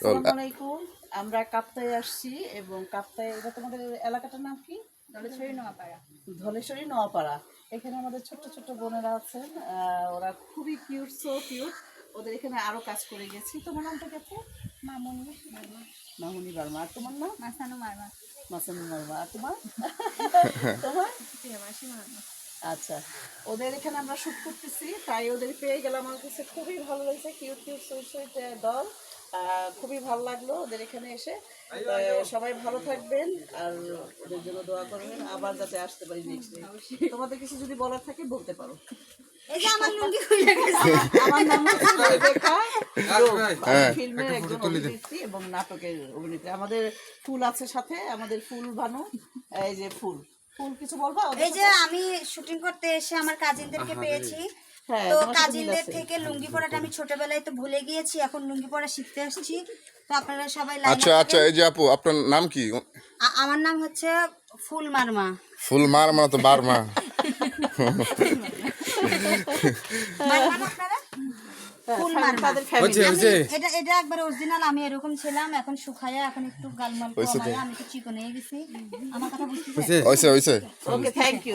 আসসালামু আলাইকুম। আমরা কাপ্তায় আসছি এবং কাপ্তায় এটা তোমাদের এলাকাটার নাম কি? ধলেশ্বরী নোয়াপাড়া। ধলেশ্বরী নোয়াপাড়া। এখানে আমাদের ছোট্ট ছোট্ট বোনেরা আছেন। ওরা খুবই কিউট সো কিউট ওদের এখানে আরও কাজ করে গেছি। তোমার নামটা কেটে মামুনি। মারমা মামুনি বার্মা। আর তোমার নাম? মাসানো মারমা মাসানুর বার্মা। আর তোমার? তোমার? আচ্ছা। ওদের এখানে আমরা শুট করতেছি। তাই ওদের পেয়ে গেলাম আমার কাছে। খুবই ভালো লাগছে। কিউট কিউট সুইট সুইট দল খুবই ভালো লাগল ওদের এখানে এসে। সবাই ভালো থাকবেন আর ওদের জন্য দোয়া করবেন। আবার যাতে আসতে পারি নেক্সট তোমাদের কিছু যদি বলার থাকে বলতে পারো। আমার নাম ফিল্মের একজন অভিনেত্রী এবং নাটকের অভিনেত্রী। আমাদের ফুল আছে সাথে আমাদের ফুল বানু। এই যে ফুল। ফুল কিছু বলবা? এই যে আমি শুটিং করতে এসে আমার কাজিনদেরকে পেয়েছি। হ্যাঁ, তো তোমার কাজিনদের থেকে লুঙ্গি পরাটা আমি ছোটবেলায় তো ভুলে গিয়েছি এখন লুঙ্গি পরা শিখতে আসছি। তো আপনারা সবাই আচ্ছা আচ্ছা এই যে আপু আপনার নাম কি? আমার নাম হচ্ছে ফুল মারমা ফুল তো মারমা ফুল মারমা। তাদের ফ্যামিলি আমি- এটা এটা একবার অরিজিনাল আমি এরকম ছিলাম এখন শুকায়া এখন একটু গালমাল তো। আমি চিকন হয়ে গেছি। আমার কথা বুঝতে হয়েছে। হয়েছে ওকে থ্যাংক ইউ